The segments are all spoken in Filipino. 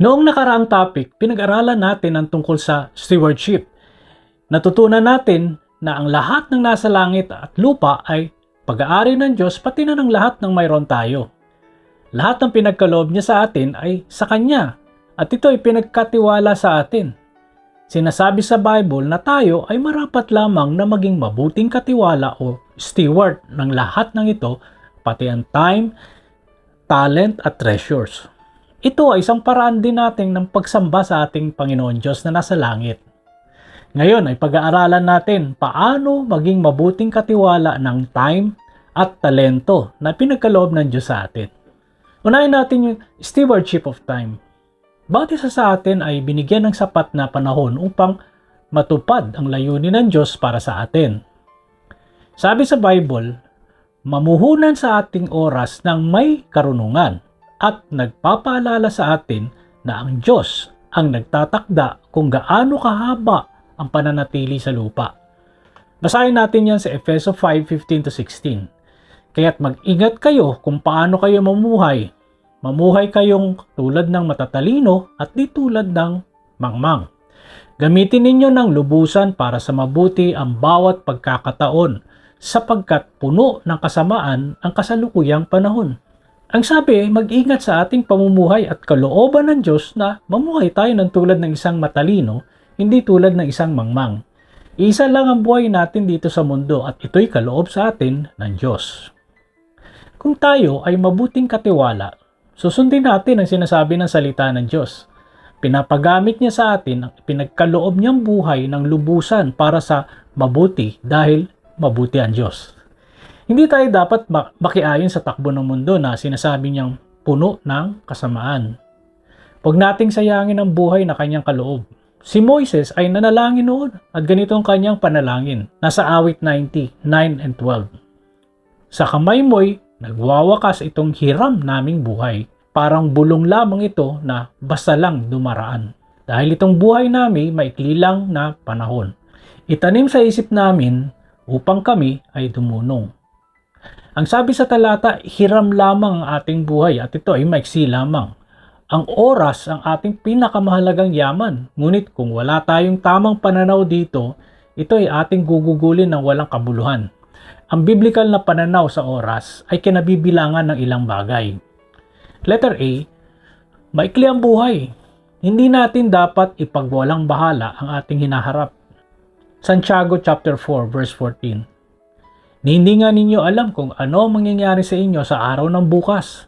Noong nakaraang topic, pinag-aralan natin ang tungkol sa stewardship. Natutunan natin na ang lahat ng nasa langit at lupa ay pag-aari ng Diyos pati na ng lahat ng mayroon tayo. Lahat ng pinagkaloob niya sa atin ay sa Kanya at ito ay pinagkatiwala sa atin. Sinasabi sa Bible na tayo ay marapat lamang na maging mabuting katiwala o steward ng lahat ng ito pati ang time, talent at treasures. Ito ay isang paraan din natin ng pagsamba sa ating Panginoon Diyos na nasa langit. Ngayon ay pag-aaralan natin paano maging mabuting katiwala ng time at talento na pinagkaloob ng Diyos sa atin. Unahin natin yung stewardship of time. Bawat isa sa atin ay binigyan ng sapat na panahon upang matupad ang layunin ng Diyos para sa atin. Sabi sa Bible, mamuhunan sa ating oras ng may karunungan at nagpapaalala sa atin na ang Diyos ang nagtatakda kung gaano kahaba ang pananatili sa lupa. Basahin natin yan sa Efeso 5:15-16. Kaya't mag-ingat kayo kung paano kayo mamuhay. Mamuhay kayong tulad ng matatalino at di tulad ng mangmang. Gamitin ninyo ng lubusan para sa mabuti ang bawat pagkakataon sapagkat puno ng kasamaan ang kasalukuyang panahon. Ang sabi, mag-ingat sa ating pamumuhay at kalooban ng Diyos na mamuhay tayo ng tulad ng isang matalino, hindi tulad ng isang mangmang. Isa lang ang buhay natin dito sa mundo at ito'y kaloob sa atin ng Diyos. Kung tayo ay mabuting katiwala, susundin natin ang sinasabi ng salita ng Diyos. Pinapagamit niya sa atin ang pinagkaloob niyang buhay ng lubusan para sa mabuti dahil mabuti ang Diyos. Hindi tayo dapat makiayon sa takbo ng mundo na sinasabi niyang puno ng kasamaan. Huwag nating sayangin ang buhay na kanyang kaloob. Si Moises ay nanalangin noon at ganito ang kanyang panalangin. Nasa awit 90, 9 and 12. Sa kamay mo'y nagwawakas itong hiram naming buhay. Parang bulong lamang ito na basta lang dumaraan. Dahil itong buhay namin maikli lang na panahon. Itanim sa isip namin upang kami ay dumunong. Ang sabi sa talata, hiram lamang ang ating buhay at ito ay maiksi lamang. Ang oras ang ating pinakamahalagang yaman. Ngunit kung wala tayong tamang pananaw dito, ito ay ating gugugulin ng walang kabuluhan. Ang biblical na pananaw sa oras ay kinabibilangan ng ilang bagay. Letter A, maikli ang buhay. Hindi natin dapat ipagwalang bahala ang ating hinaharap. Santiago chapter 4 verse 14 ni hindi nga ninyo alam kung ano mangyayari sa inyo sa araw ng bukas.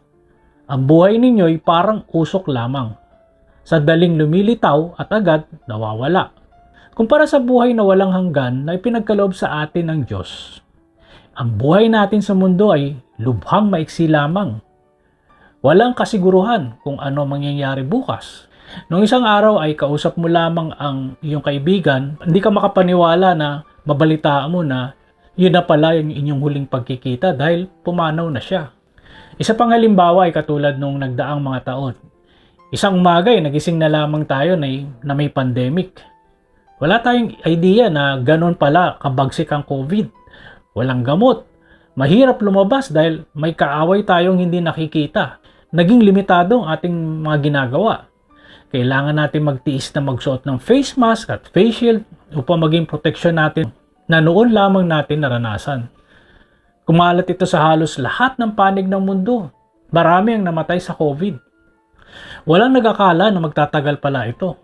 Ang buhay ninyo ay parang usok lamang. Sa daling lumilitaw at agad nawawala. Kumpara sa buhay na walang hanggan na ipinagkaloob sa atin ng Diyos. Ang buhay natin sa mundo ay lubhang maiksi lamang. Walang kasiguruhan kung ano mangyayari bukas. Nung isang araw ay kausap mo lamang ang iyong kaibigan, hindi ka makapaniwala na mabalitaan mo na yun na pala yung inyong huling pagkikita dahil pumanaw na siya. Isa pang halimbawa ay katulad nung nagdaang mga taon. Isang umaga ay nagising na lamang tayo na, na may pandemic. Wala tayong idea na ganon pala kabagsik ang COVID. Walang gamot. Mahirap lumabas dahil may kaaway tayong hindi nakikita. Naging limitado ang ating mga ginagawa. Kailangan natin magtiis na magsuot ng face mask at face shield upang maging protection natin na noon lamang natin naranasan. Kumalat ito sa halos lahat ng panig ng mundo. Marami ang namatay sa COVID. Walang nagakala na magtatagal pala ito.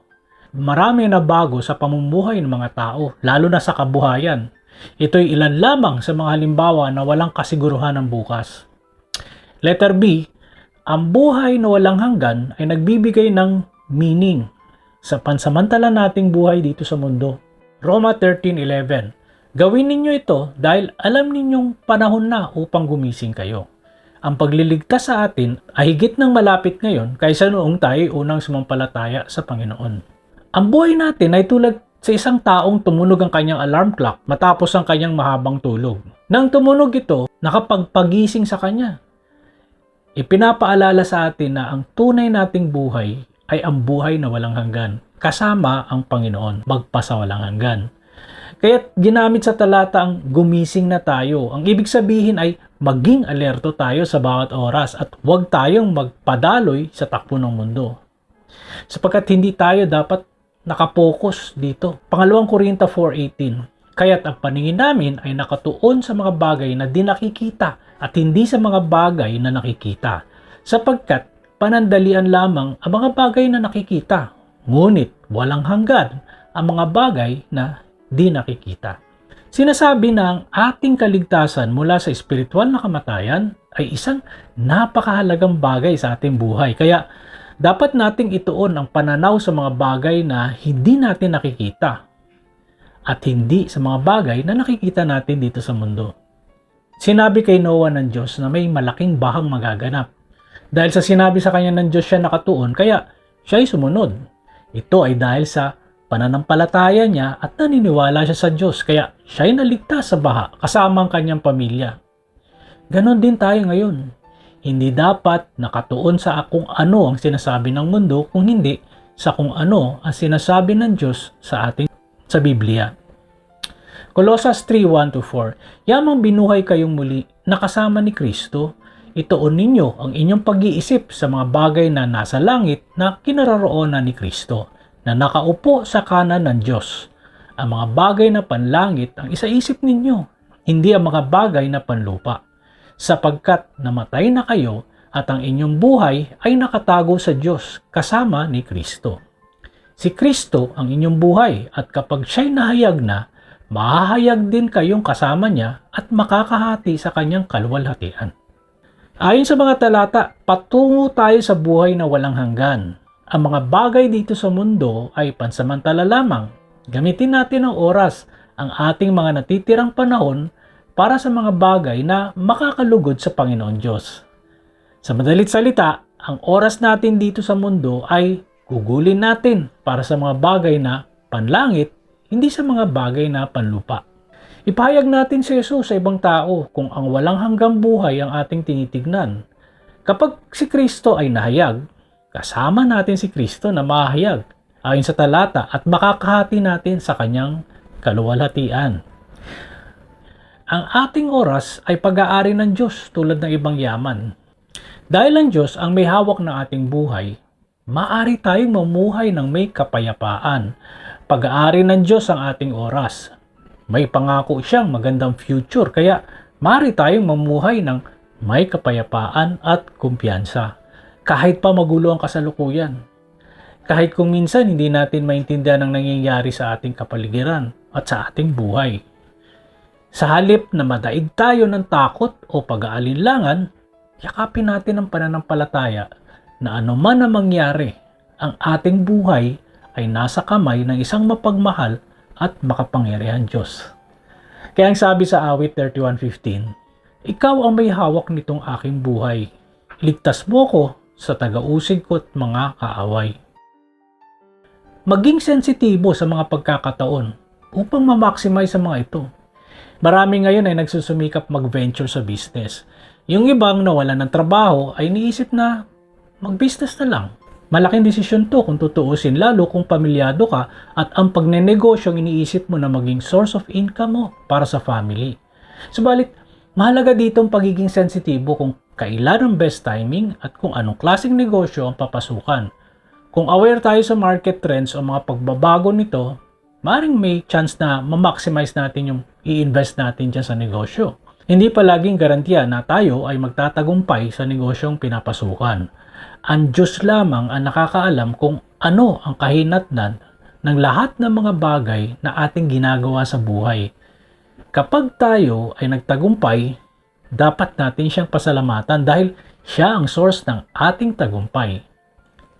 Marami na bago sa pamumuhay ng mga tao, lalo na sa kabuhayan. Ito'y ilan lamang sa mga halimbawa na walang kasiguruhan ng bukas. Letter B, ang buhay na walang hanggan ay nagbibigay ng meaning sa pansamantala nating buhay dito sa mundo. Roma 13.11 Gawin ninyo ito dahil alam ninyong panahon na upang gumising kayo. Ang pagliligtas sa atin ay higit ng malapit ngayon kaysa noong tayo unang sumampalataya sa Panginoon. Ang buhay natin ay tulad sa isang taong tumunog ang kanyang alarm clock matapos ang kanyang mahabang tulog. Nang tumunog ito, nakapagpagising sa kanya. Ipinapaalala sa atin na ang tunay nating buhay ay ang buhay na walang hanggan, kasama ang Panginoon, magpasa walang hanggan. Kaya ginamit sa talata ang gumising na tayo. Ang ibig sabihin ay maging alerto tayo sa bawat oras at huwag tayong magpadaloy sa takbo ng mundo. Sapagkat hindi tayo dapat nakapokus dito. Pangalawang Korinta 4.18 Kaya't ang paningin namin ay nakatuon sa mga bagay na di nakikita at hindi sa mga bagay na nakikita. Sapagkat panandalian lamang ang mga bagay na nakikita, ngunit walang hanggan ang mga bagay na di nakikita. Sinasabi na ang ating kaligtasan mula sa espiritual na kamatayan ay isang napakahalagang bagay sa ating buhay. Kaya dapat nating ituon ang pananaw sa mga bagay na hindi natin nakikita at hindi sa mga bagay na nakikita natin dito sa mundo. Sinabi kay Noah ng Diyos na may malaking bahang magaganap. Dahil sa sinabi sa kanya ng Diyos siya nakatuon, kaya siya ay sumunod. Ito ay dahil sa pananampalataya niya at naniniwala siya sa Diyos, kaya siya ay naligtas sa baha kasama ang kanyang pamilya. Ganon din tayo ngayon. Hindi dapat nakatuon sa kung ano ang sinasabi ng mundo kung hindi sa kung ano ang sinasabi ng Diyos sa ating sa Biblia. Colossus 3:1-4 Yamang binuhay kayong muli nakasama ni Kristo, ituon ninyo ang inyong pag-iisip sa mga bagay na nasa langit na kinaroroonan ni Kristo, na nakaupo sa kanan ng Diyos. Ang mga bagay na panlangit ang isaisip ninyo, hindi ang mga bagay na panlupa. Sapagkat namatay na kayo at ang inyong buhay ay nakatago sa Diyos kasama ni Kristo. Si Kristo ang inyong buhay at kapag siya'y nahayag na, mahahayag din kayong kasama niya at makakahati sa kanyang kaluwalhatian. Ayon sa mga talata, patungo tayo sa buhay na walang hanggan. Ang mga bagay dito sa mundo ay pansamantala lamang. Gamitin natin ang oras, ang ating mga natitirang panahon para sa mga bagay na makakalugod sa Panginoon Diyos. Sa madalit salita, ang oras natin dito sa mundo ay gugulin natin para sa mga bagay na panlangit hindi sa mga bagay na panlupa. Ipahayag natin si Jesus sa ibang tao kung ang walang hanggang buhay ang ating tinitignan. Kapag si Kristo ay nahayag, kasama natin si Kristo na mahayag ayon sa talata at makakahati natin sa kanyang kaluwalhatian. Ang ating oras ay pag-aari ng Diyos tulad ng ibang yaman. Dahil ang Diyos ang may hawak ng ating buhay, maari tayong mamuhay ng may kapayapaan pag-aari ng Diyos ang ating oras. May pangako siyang magandang future kaya mari tayong mamuhay ng may kapayapaan at kumpiyansa. Kahit pa magulo ang kasalukuyan. Kahit kung minsan hindi natin maintindihan ang nangyayari sa ating kapaligiran at sa ating buhay. Sa halip na madaig tayo ng takot o pag-aalinlangan, yakapin natin ang pananampalataya na anuman ang mangyari, ang ating buhay ay nasa kamay ng isang mapagmahal at makapangyarihan Diyos. Kaya ang sabi sa awit 31.15, Ikaw ang may hawak nitong aking buhay. Ligtas mo ko sa tagausig ko at mga kaaway. Maging sensitibo sa mga pagkakataon upang ma-maximize sa mga ito. Marami ngayon ay nagsusumikap mag-venture sa business. Yung ibang nawalan ng trabaho ay niisip na mag-business na lang Malaking desisyon to kung tutuusin lalo kung pamilyado ka at ang pagnenegosyo ang iniisip mo na maging source of income mo para sa family. Subalit, mahalaga dito ang pagiging sensitibo kung kailan ang best timing at kung anong klaseng negosyo ang papasukan. Kung aware tayo sa market trends o mga pagbabago nito, maring may chance na ma-maximize natin yung i-invest natin dyan sa negosyo. Hindi palaging garantiya na tayo ay magtatagumpay sa negosyong pinapasukan ang Diyos lamang ang nakakaalam kung ano ang kahinatnan ng lahat ng mga bagay na ating ginagawa sa buhay. Kapag tayo ay nagtagumpay, dapat natin siyang pasalamatan dahil siya ang source ng ating tagumpay.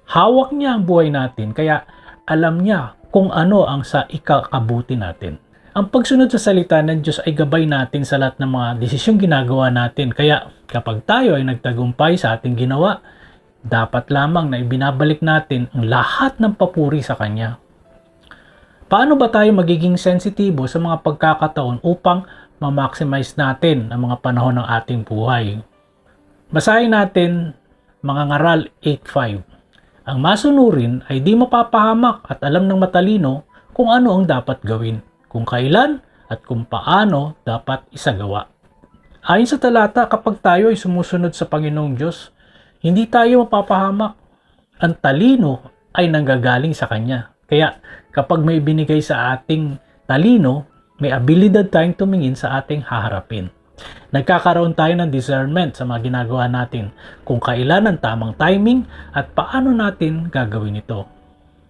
Hawak niya ang buhay natin kaya alam niya kung ano ang sa ikakabuti natin. Ang pagsunod sa salita ng Diyos ay gabay natin sa lahat ng mga desisyong ginagawa natin. Kaya kapag tayo ay nagtagumpay sa ating ginawa, dapat lamang na ibinabalik natin ang lahat ng papuri sa Kanya. Paano ba tayo magiging sensitibo sa mga pagkakataon upang ma-maximize natin ang mga panahon ng ating buhay? Basahin natin mga ngaral 8.5. Ang masunurin ay di mapapahamak at alam ng matalino kung ano ang dapat gawin, kung kailan at kung paano dapat isagawa. Ayon sa talata, kapag tayo ay sumusunod sa Panginoong Diyos, hindi tayo mapapahamak. Ang talino ay nanggagaling sa Kanya. Kaya kapag may binigay sa ating talino, may abilidad tayong tumingin sa ating haharapin. Nagkakaroon tayo ng discernment sa mga ginagawa natin kung kailan ang tamang timing at paano natin gagawin ito.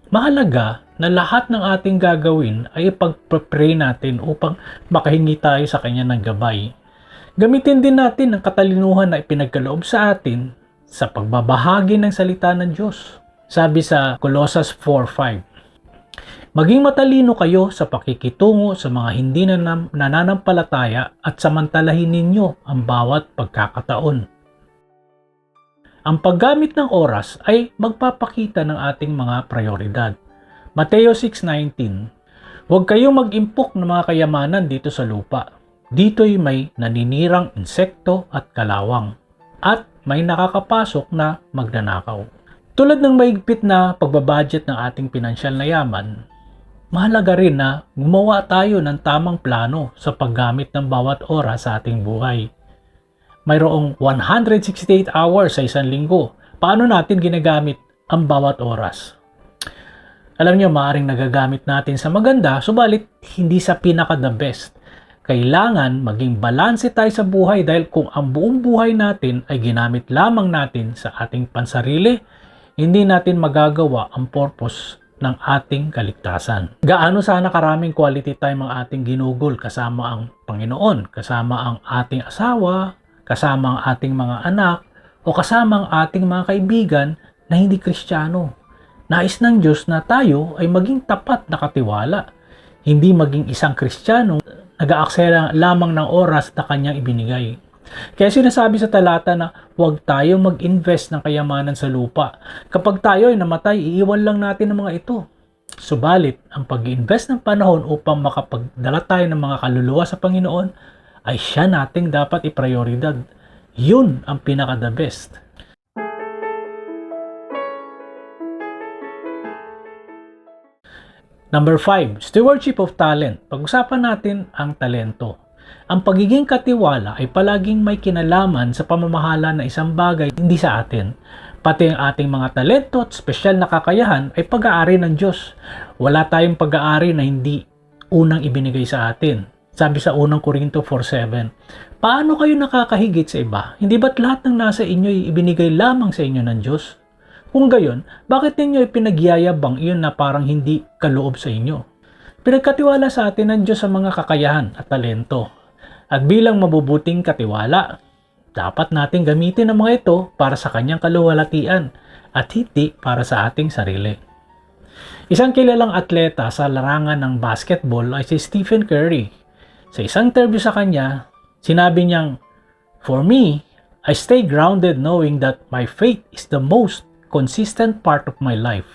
Mahalaga na lahat ng ating gagawin ay ipag-pray natin upang makahingi tayo sa Kanya ng gabay. Gamitin din natin ang katalinuhan na ipinagkaloob sa atin sa pagbabahagi ng salita ng Diyos. Sabi sa Colossus 4.5, Maging matalino kayo sa pakikitungo sa mga hindi nanam- nananampalataya at samantalahin ninyo ang bawat pagkakataon. Ang paggamit ng oras ay magpapakita ng ating mga prioridad. Mateo 6.19 Huwag kayong mag-impok ng mga kayamanan dito sa lupa. Dito'y may naninirang insekto at kalawang. At may nakakapasok na magnanakaw. Tulad ng maigpit na pagbabudget ng ating pinansyal na yaman, mahalaga rin na gumawa tayo ng tamang plano sa paggamit ng bawat oras sa ating buhay. Mayroong 168 hours sa isang linggo. Paano natin ginagamit ang bawat oras? Alam niyo, maaring nagagamit natin sa maganda, subalit hindi sa pinaka the best. Kailangan maging balanse tayo sa buhay dahil kung ang buong buhay natin ay ginamit lamang natin sa ating pansarili, hindi natin magagawa ang purpose ng ating kaligtasan. Gaano sana karaming quality time ang ating ginugol kasama ang Panginoon, kasama ang ating asawa, kasama ang ating mga anak, o kasama ang ating mga kaibigan na hindi kristyano. Nais ng Diyos na tayo ay maging tapat na katiwala. Hindi maging isang kristyano nag-aaksaya lamang ng oras na kanyang ibinigay. Kaya sinasabi sa talata na huwag tayong mag-invest ng kayamanan sa lupa. Kapag tayo ay namatay, iiwan lang natin ang mga ito. Subalit, ang pag-invest ng panahon upang makapagdala tayo ng mga kaluluwa sa Panginoon ay siya nating dapat iprioridad. Yun ang pinaka-the best. Number 5, stewardship of talent. Pag-usapan natin ang talento. Ang pagiging katiwala ay palaging may kinalaman sa pamamahala ng isang bagay hindi sa atin. Pati ang ating mga talento at spesyal na kakayahan ay pag-aari ng Diyos. Wala tayong pag-aari na hindi unang ibinigay sa atin. Sabi sa unang Korinto 4.7, Paano kayo nakakahigit sa iba? Hindi ba't lahat ng nasa inyo ay ibinigay lamang sa inyo ng Diyos? Kung gayon, bakit ninyo ipinagyayabang iyon na parang hindi kaloob sa inyo? Pinagkatiwala sa atin ng Diyos sa mga kakayahan at talento. At bilang mabubuting katiwala, dapat natin gamitin ang mga ito para sa kanyang kaluwalhatian at hindi para sa ating sarili. Isang kilalang atleta sa larangan ng basketball ay si Stephen Curry. Sa isang interview sa kanya, sinabi niyang, For me, I stay grounded knowing that my faith is the most consistent part of my life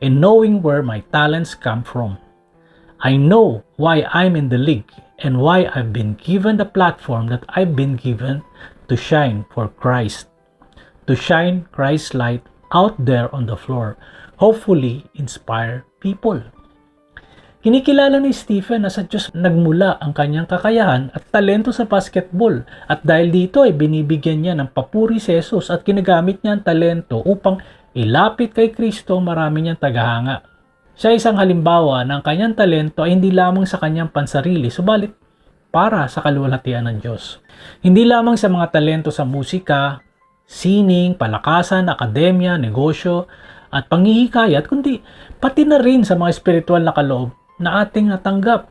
and knowing where my talents come from. I know why I'm in the league and why I've been given the platform that I've been given to shine for Christ. To shine Christ's light out there on the floor. Hopefully, inspire people. Kinikilala ni Stephen na sa Diyos nagmula ang kanyang kakayahan at talento sa basketball at dahil dito ay binibigyan niya ng papuri si Jesus at ginagamit niya ang talento upang ilapit kay Kristo marami niyang tagahanga. Siya isang halimbawa ng kanyang talento ay hindi lamang sa kanyang pansarili subalit para sa kaluwalhatian ng Diyos. Hindi lamang sa mga talento sa musika, sining, palakasan, akademya, negosyo, at panghihikayat, kundi pati na rin sa mga espiritual na kaloob na ating natanggap.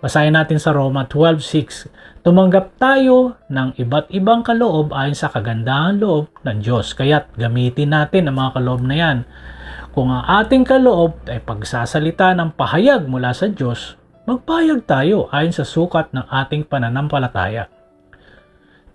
Basahin natin sa Roma 12.6, Tumanggap tayo ng iba't ibang kaloob ayon sa kagandahan loob ng Diyos. Kaya't gamitin natin ang mga kaloob na yan. Kung ang ating kaloob ay pagsasalita ng pahayag mula sa Diyos, magpahayag tayo ayon sa sukat ng ating pananampalataya.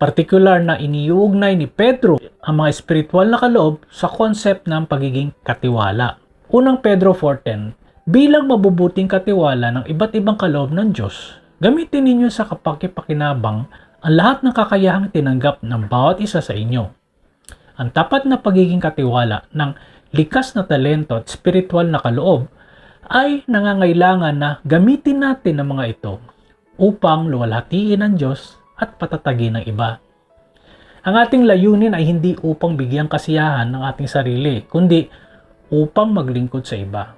Partikular na iniuugnay ni Pedro ang mga espiritual na kaloob sa concept ng pagiging katiwala. Unang Pedro 4.10 Bilang mabubuting katiwala ng iba't ibang kaloob ng Diyos, gamitin ninyo sa kapakipakinabang ang lahat ng kakayahang tinanggap ng bawat isa sa inyo. Ang tapat na pagiging katiwala ng likas na talento at spiritual na kaloob ay nangangailangan na gamitin natin ang mga ito upang luwalhatiin ang Diyos at patatagin ng iba. Ang ating layunin ay hindi upang bigyan kasiyahan ng ating sarili, kundi upang maglingkod sa iba.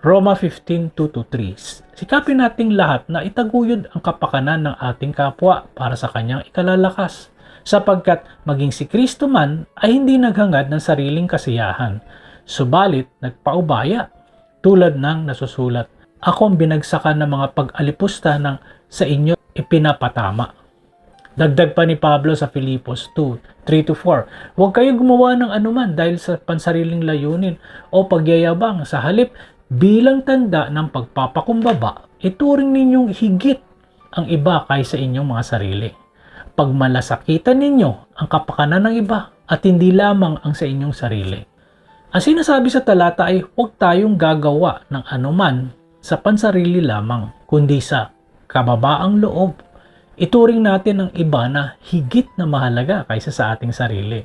Roma 15:2-3 Sikapin nating lahat na itaguyod ang kapakanan ng ating kapwa para sa kanyang ikalalakas, sapagkat maging si Kristo man ay hindi naghangad ng sariling kasiyahan, subalit nagpaubaya, tulad ng nasusulat, Ako ang binagsakan ng mga pag-alipusta ng sa inyo ipinapatama. Dagdag pa ni Pablo sa Filipos 2, 3-4, Huwag kayo gumawa ng anuman dahil sa pansariling layunin o pagyayabang sa halip bilang tanda ng pagpapakumbaba, ituring ninyong higit ang iba kaysa inyong mga sarili. Pagmalasakitan ninyo ang kapakanan ng iba at hindi lamang ang sa inyong sarili. Ang sinasabi sa talata ay huwag tayong gagawa ng anuman sa pansarili lamang, kundi sa kababaang loob. Ituring natin ang iba na higit na mahalaga kaysa sa ating sarili.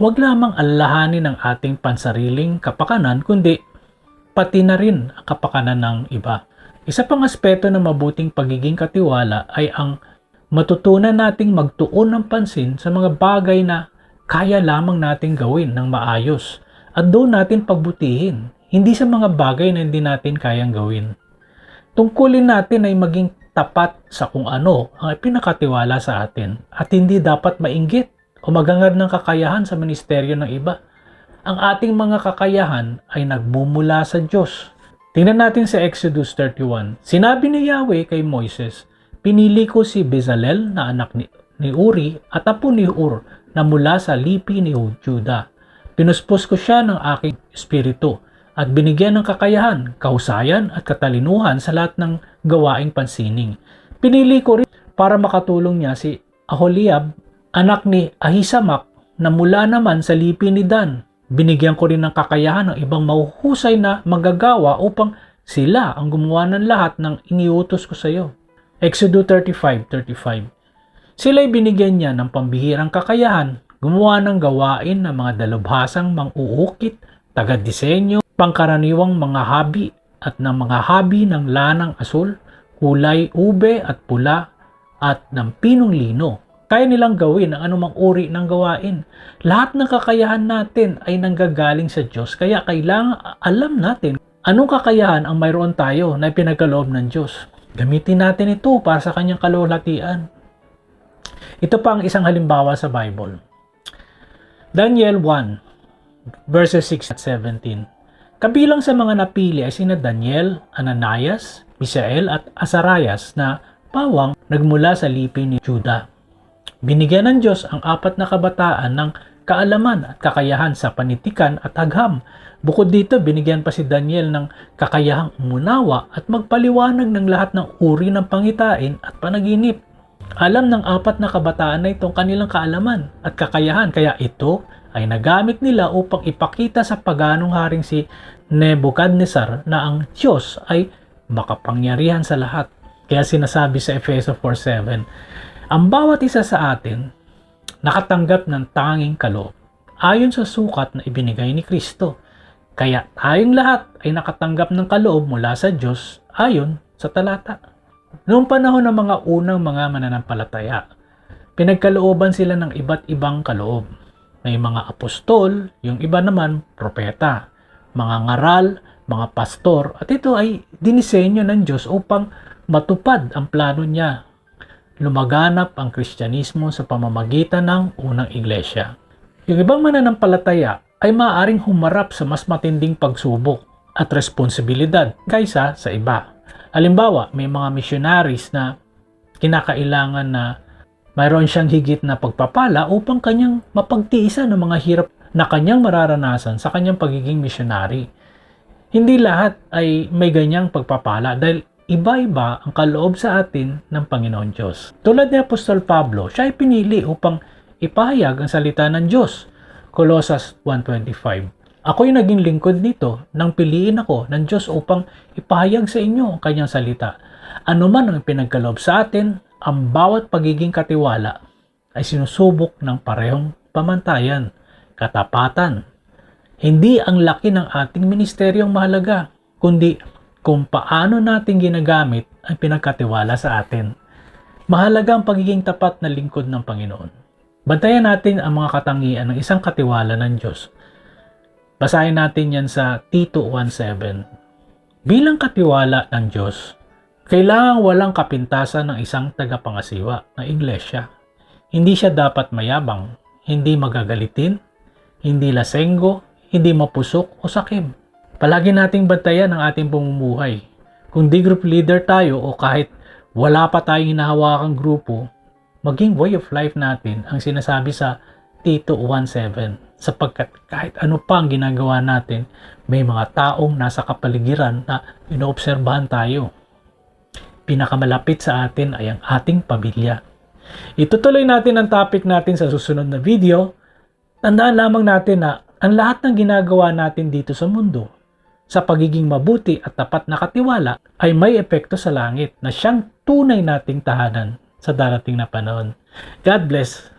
Huwag lamang alahanin ang ating pansariling kapakanan, kundi pati na rin ang kapakanan ng iba. Isa pang aspeto ng mabuting pagiging katiwala ay ang matutunan nating magtuon ng pansin sa mga bagay na kaya lamang nating gawin ng maayos at doon natin pagbutihin, hindi sa mga bagay na hindi natin kayang gawin. Tungkulin natin ay maging tapat sa kung ano ang pinakatiwala sa atin at hindi dapat mainggit o magangad ng kakayahan sa ministeryo ng iba ang ating mga kakayahan ay nagmumula sa Diyos. Tingnan natin sa Exodus 31. Sinabi ni Yahweh kay Moises, Pinili ko si Bezalel na anak ni, ni Uri at apo ni Ur na mula sa lipi ni Juda. Pinuspos ko siya ng aking espiritu at binigyan ng kakayahan, kahusayan at katalinuhan sa lahat ng gawaing pansining. Pinili ko rin para makatulong niya si Aholiab, anak ni Ahisamak na mula naman sa lipi ni Dan Binigyan ko rin ng kakayahan ng ibang mahuhusay na magagawa upang sila ang gumawa ng lahat ng iniutos ko sa iyo. Exodus 35.35 Sila'y binigyan niya ng pambihirang kakayahan, gumawa ng gawain ng mga dalubhasang mang-uukit, taga-disenyo, pangkaraniwang mga habi at ng mga habi ng lanang asul, kulay ube at pula at ng pinong lino kaya nilang gawin ang anumang uri ng gawain. Lahat ng kakayahan natin ay nanggagaling sa Diyos. Kaya kailangan alam natin anong kakayahan ang mayroon tayo na pinagkaloob ng Diyos. Gamitin natin ito para sa kanyang kalulatian. Ito pa ang isang halimbawa sa Bible. Daniel 1, verses 6 at 17. Kabilang sa mga napili ay sina Daniel, Ananias, Misael at Azarias na pawang nagmula sa lipi ni Judah. Binigyan ng Diyos ang apat na kabataan ng kaalaman at kakayahan sa panitikan at agham. Bukod dito, binigyan pa si Daniel ng kakayahang umunawa at magpaliwanag ng lahat ng uri ng pangitain at panaginip. Alam ng apat na kabataan na itong kanilang kaalaman at kakayahan kaya ito ay nagamit nila upang ipakita sa paganong haring si Nebuchadnezzar na ang Diyos ay makapangyarihan sa lahat. Kaya sinasabi sa Efeso 4.7, ang bawat isa sa atin nakatanggap ng tanging kaloob ayon sa sukat na ibinigay ni Kristo. Kaya tayong lahat ay nakatanggap ng kaloob mula sa Diyos ayon sa talata. Noong panahon ng mga unang mga mananampalataya, pinagkalooban sila ng iba't ibang kaloob. May mga apostol, yung iba naman propeta, mga ngaral, mga pastor, at ito ay dinisenyo ng Diyos upang matupad ang plano niya lumaganap ang Kristyanismo sa pamamagitan ng unang iglesia. Yung ibang mananampalataya ay maaaring humarap sa mas matinding pagsubok at responsibilidad kaysa sa iba. Halimbawa, may mga missionaries na kinakailangan na mayroon siyang higit na pagpapala upang kanyang mapagtiisan ng mga hirap na kanyang mararanasan sa kanyang pagiging missionary. Hindi lahat ay may ganyang pagpapala dahil iba-iba ang kaloob sa atin ng Panginoon Diyos. Tulad ni Apostol Pablo, siya ay pinili upang ipahayag ang salita ng Diyos. Colossus 1.25 Ako'y naging lingkod nito nang piliin ako ng Diyos upang ipahayag sa inyo ang kanyang salita. Ano man ang pinagkaloob sa atin, ang bawat pagiging katiwala ay sinusubok ng parehong pamantayan, katapatan. Hindi ang laki ng ating ministeryo ang mahalaga, kundi kung paano natin ginagamit ang pinagkatiwala sa atin. Mahalaga ang pagiging tapat na lingkod ng Panginoon. Bantayan natin ang mga katangian ng isang katiwala ng Diyos. Basahin natin yan sa Tito 1.7. Bilang katiwala ng Diyos, kailangang walang kapintasan ng isang tagapangasiwa ng iglesia. Hindi siya dapat mayabang, hindi magagalitin, hindi lasenggo, hindi mapusok o sakim. Palagi nating bantayan ang ating pamumuhay. Kung di group leader tayo o kahit wala pa tayong hinahawakang grupo, maging way of life natin ang sinasabi sa Tito 1.7 sapagkat kahit ano pa ang ginagawa natin, may mga taong nasa kapaligiran na inoobserbahan tayo. Pinakamalapit sa atin ay ang ating pamilya. Itutuloy natin ang topic natin sa susunod na video. Tandaan lamang natin na ang lahat ng ginagawa natin dito sa mundo sa pagiging mabuti at tapat na katiwala ay may epekto sa langit na siyang tunay nating tahanan sa darating na panahon. God bless.